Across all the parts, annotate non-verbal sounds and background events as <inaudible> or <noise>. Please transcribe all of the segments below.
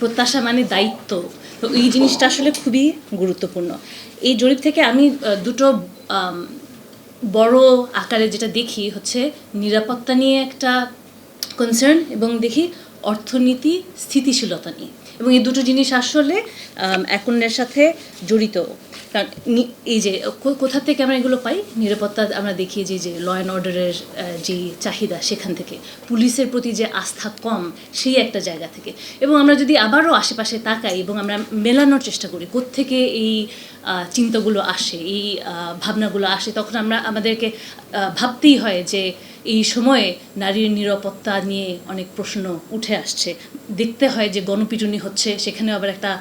প্রত্যাশা মানে দায়িত্ব। তো এই জিনিসটা আসলে খুবই গুরুত্বপূর্ণ। এই জরিপ থেকে আমি দুটো বড় আকারে যেটা দেখি হচ্ছে নিরাপত্তা নিয়ে একটা কনসার্ন এবং দেখি অর্থনীতি স্থিতিশীলতা নিয়ে। এবং এই দুটো জিনিস আসলে এখনের সাথে জড়িত। কারণ এই যে কোথা থেকে আমরা এগুলো পাই? নিরাপত্তা আমরা দেখি যে যে ল অ্যান্ড অর্ডারের যে চাহিদা সেখান থেকে। পুলিশের প্রতি যে আস্থা কম, সেই একটা জায়গা থেকে। এবং আমরা যদি আবারও আশেপাশে তাকাই এবং আমরা মেলানোর চেষ্টা করি, কোত্থেকে এই চিন্তাগুলো আসে, এই ভাবনাগুলো আসে, তখন আমরা আমাদেরকে ভাবতেই হয় যে এই সময়ে নারীর নিরাপত্তা নিয়ে অনেক প্রশ্ন উঠে আসছে। দেখতে হয় যে গণপিটুনি হচ্ছে, সেখানেও আবার একটা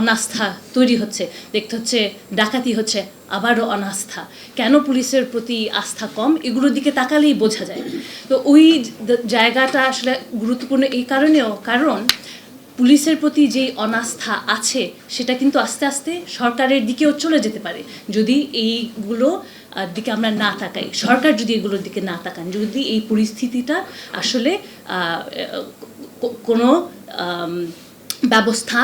অনাস্থা তৈরি হচ্ছে। দেখতে হচ্ছে ডাকাতি হচ্ছে, আবারও অনাস্থা। কেন পুলিশের প্রতি আস্থা কম? এগুলোর দিকে তাকালেই বোঝা যায়। তো ওই জায়গাটা আসলে গুরুত্বপূর্ণ এই কারণেও, কারণ পুলিশের প্রতি যেই অনাস্থা আছে, সেটা কিন্তু আস্তে আস্তে সরকারের দিকেও চলে যেতে পারে। যদি এইগুলো দিকে আমরা না তাকাই। সরকার যদি এগুলোর দিকে না তাকান, যদি এই পরিস্থিতিটা আসলে কোনো ব্যবস্থা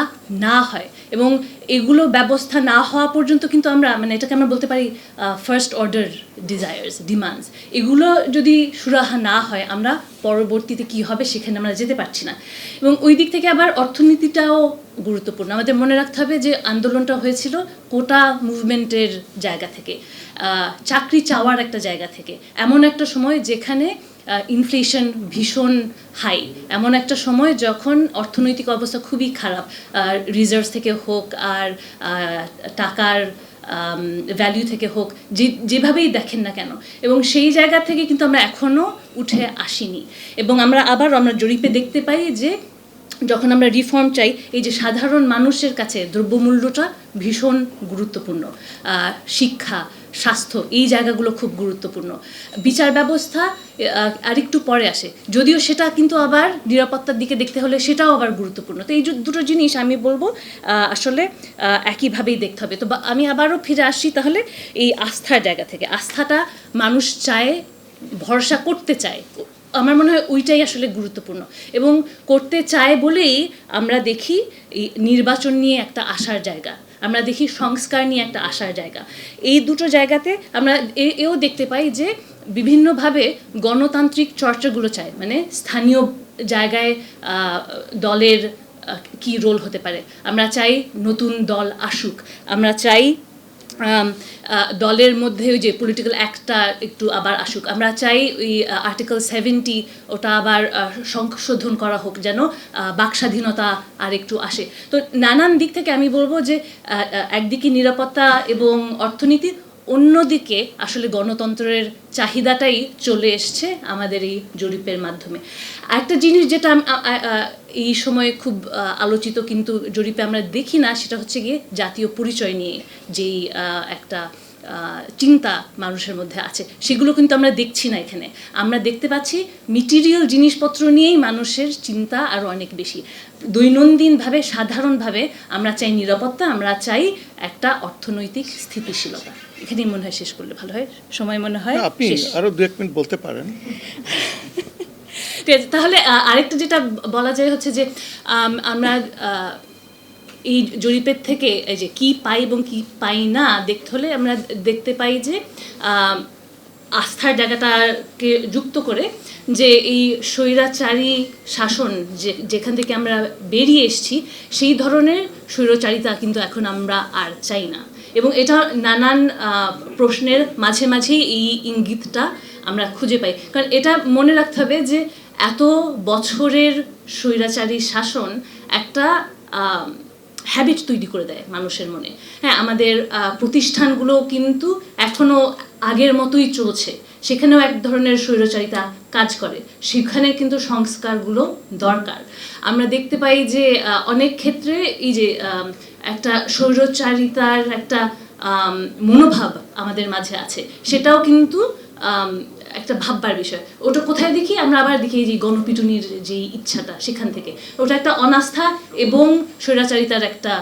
না হয়। এবং এগুলো ব্যবস্থা না হওয়া পর্যন্ত কিন্তু আমরা মানে এটাকে আমরা বলতে পারি ফার্স্ট অর্ডার ডিজায়ার্স ডিমান্ডস এগুলো যদি সুরাহা না হয়, আমরা পরবর্তীতে কি হবে সেখানে আমরা যেতে পারছি না। এবং ওই দিক থেকে আবার অর্থনীতিটাও গুরুত্বপূর্ণ। আমাদের মনে রাখতে হবে যে আন্দোলনটা হয়েছিল কোটা মুভমেন্টের জায়গা থেকে চাকরি চাওয়ার একটা জায়গা থেকে। এমন একটা সময় যেখানে ইনফ্লেশন ভীষণ হাই এমন একটা সময় যখন অর্থনৈতিক অবস্থা খুবই খারাপ রিজার্ভ থেকে হোক আর টাকার ভ্যালু থেকে হোক, যে, যেভাবেই দেখেন না কেন। এবং সেই জায়গা থেকে কিন্তু আমরা এখনও উঠে আসিনি। এবং আমরা আবার আমরা জরিপে দেখতে পাই যে যখন আমরা রিফর্ম চাই, এই যে সাধারণ মানুষের কাছে দ্রব্যমূল্যটা ভীষণ গুরুত্বপূর্ণ। শিক্ষা স্বাস্থ্য, এই জায়গাগুলো খুব গুরুত্বপূর্ণ। বিচার ব্যবস্থা আরেকটু পরে আসে। যদিও সেটা কিন্তু আবার নিরাপত্তার দিকে দেখতে হলে সেটাও আবার গুরুত্বপূর্ণ। তো এই দুটো জিনিস আমি বলব আসলে একইভাবেই দেখতে হবে। তো আমি আবারও ফিরে আসি তাহলে এই আস্থার জায়গা থেকে। আস্থাটা মানুষ চায়, ভরসা করতে চায়। আমার মনে হয় ওইটাই আসলে গুরুত্বপূর্ণ। এবং করতে চায় বলেই আমরা দেখি এই নির্বাচন নিয়ে একটা আশার জায়গা। আমরা দেখি সংস্কার নিয়ে একটা আসার জায়গা। এই দুটো জায়গাতে আমরা এও দেখতে পাই যে বিভিন্নভাবে গণতান্ত্রিক চর্চাগুলো চায়। মানে স্থানীয় জায়গায় দলের কি রোল হতে পারে। আমরা চাই নতুন দল আসুক। আমরা চাই দলের মধ্যে ওই যে পলিটিক্যাল অ্যাক্টটা একটু আবার আসুক। আমরা চাই ওই আর্টিকেল সেভেন্টি ওটা আবার সংশোধন করা হোক যেন বাকস্বাধীনতা আর একটু আসে। তো নানান দিক থেকে আমি বলব যে একদিকে নিরাপত্তা এবং অর্থনীতি, অন্যদিকে আসলে গণতন্ত্রের চাহিদাটাই চলে এসছে আমাদের এই জরিপের মাধ্যমে। একটা জিনিস যেটা এই সময়ে খুব আলোচিত কিন্তু জরিপে আমরা দেখি না সেটা হচ্ছে গিয়ে জাতীয় পরিচয় নিয়ে যেই একটা চিন্তা মানুষের মধ্যে আছে। সেগুলো কিন্তু আমরা দেখছি না এখানে। আমরা দেখতে পাচ্ছি মেটেরিয়াল জিনিসপত্র নিয়েই মানুষের চিন্তা আরও অনেক বেশি। দৈনন্দিনভাবে সাধারণভাবে আমরা চাই নিরাপত্তা আমরা চাই একটা অর্থনৈতিক স্থিতিশীলতা। এখানেই মনে হয় শেষ করলে ভালো হয়। সময় মনে হয় আপনি শেষ। আরও দু এক মিনিট বলতে পারেন। <laughs> ঠিক আছে তাহলে আরেকটা যেটা বলা যায় হচ্ছে যে আমরা এই জরিপের থেকে, এই যে কি পাই এবং কি পাই না, দেখতে হলে আমরা দেখতে পাই যে আস্থার জায়গাটাকে যুক্ত করে যে এই স্বৈরাচারী শাসন যে, যেখান থেকে আমরা বেরিয়ে এসেছি, সেই ধরনের স্বৈরাচারিতা কিন্তু এখন আমরা আর চাই না। এবং এটা নানান প্রশ্নের মাঝে মাঝেই এই ইঙ্গিতটা আমরা খুঁজে পাই। কারণ এটা মনে রাখতে হবে যে এত বছরের স্বৈরাচারী শাসন একটা হ্যাবিট তৈরি করে দেয় মানুষের মনে। হ্যাঁ আমাদের প্রতিষ্ঠানগুলো কিন্তু এখনও আগের মতোই চলছে। সেখানেও এক ধরনের স্বৈরচারিতা কাজ করে। সেখানে কিন্তু সংস্কারগুলো দরকার। আমরা দেখতে পাই যে অনেক ক্ষেত্রে এই যে একটা স্বৈরচারিতার একটা মনোভাব আমাদের মাঝে আছে। সেটাও কিন্তু একটা ভাববার বিষয়। ওটা কোথায় দেখি? আমরা আবার দেখি যে গণপিটুনির যে ইচ্ছাটা সেখান থেকে। ওটা একটা অনাস্থা এবং স্বৈরাচারিতার একটা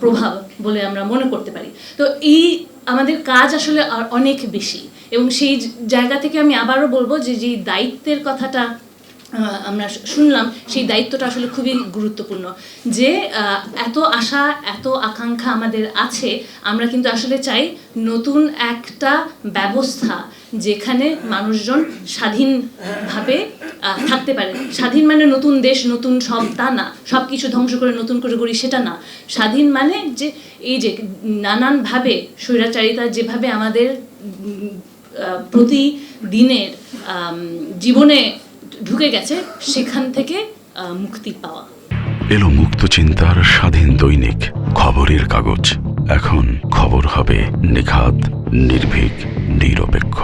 প্রভাব বলে আমরা মনে করতে পারি। তো এই আমাদের কাজ আসলে অনেক বেশি। এবং সেই জায়গা থেকে আমি আবারও বলব যে যেই দায়িত্বের কথাটা আমরা শুনলাম সেই দায়িত্বটা আসলে খুবই গুরুত্বপূর্ণ। যে এত আশা, এত আকাঙ্ক্ষা আমাদের আছে, আমরা কিন্তু আসলে চাই নতুন একটা ব্যবস্থা যেখানে মানুষজন স্বাধীনভাবে থাকতে পারে। স্বাধীন মানে নতুন দেশ, নতুন সব তা না। সব কিছু ধ্বংস করে, নতুন করে গড়ি সেটা না। স্বাধীন মানে যে, এই যে নানানভাবে স্বৈরাচারিতা যেভাবে আমাদের প্রতিদিনের জীবনে ঢুকে গেছে, সেখান থেকে মুক্তি পাওয়া। এলো মুক্ত চিন্তার স্বাধীন দৈনিক, খবরের কাগজ। এখন খবর হবে নিখাত, নির্ভীক, নিরপেক্ষ।